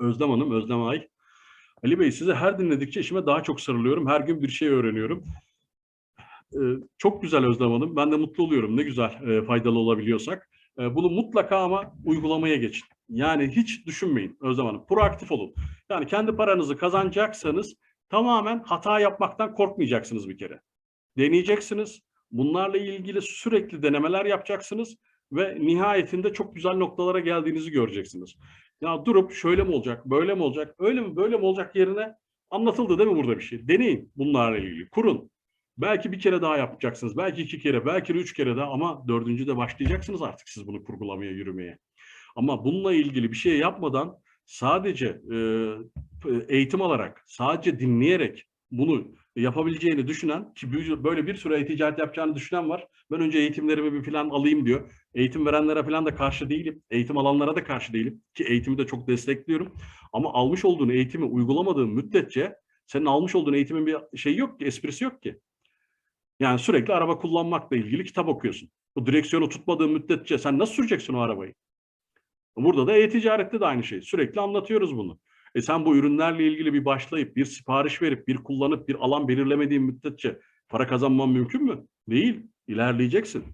Özlem Hanım, Özlem Ay. Ali Bey size her dinledikçe işime daha çok sarılıyorum. Her gün bir şey öğreniyorum. Ee, çok güzel Özlem Hanım. Ben de mutlu oluyorum. Ne güzel e, faydalı olabiliyorsak. E, bunu mutlaka ama uygulamaya geçin. Yani hiç düşünmeyin Özlem Hanım. Proaktif olun. Yani kendi paranızı kazanacaksanız tamamen hata yapmaktan korkmayacaksınız bir kere. Deneyeceksiniz. Bunlarla ilgili sürekli denemeler yapacaksınız ve nihayetinde çok güzel noktalara geldiğinizi göreceksiniz. Ya durup şöyle mi olacak, böyle mi olacak, öyle mi, böyle mi olacak yerine anlatıldı değil mi burada bir şey? Deneyin bunlarla ilgili, kurun. Belki bir kere daha yapacaksınız, belki iki kere, belki üç kere daha ama dördüncü de başlayacaksınız artık siz bunu kurgulamaya, yürümeye. Ama bununla ilgili bir şey yapmadan sadece e, eğitim alarak, sadece dinleyerek bunu yapabileceğini düşünen ki böyle bir sürü e-ticaret yapacağını düşünen var. Ben önce eğitimlerimi bir plan alayım diyor. Eğitim verenlere falan da karşı değilim. Eğitim alanlara da karşı değilim. Ki eğitimi de çok destekliyorum. Ama almış olduğun eğitimi uygulamadığın müddetçe senin almış olduğun eğitimin bir şeyi yok ki, esprisi yok ki. Yani sürekli araba kullanmakla ilgili kitap okuyorsun. Bu direksiyonu tutmadığın müddetçe sen nasıl süreceksin o arabayı? Burada da e-ticarette de aynı şey. Sürekli anlatıyoruz bunu. E sen bu ürünlerle ilgili bir başlayıp, bir sipariş verip, bir kullanıp, bir alan belirlemediğin müddetçe para kazanman mümkün mü? Değil. İlerleyeceksin.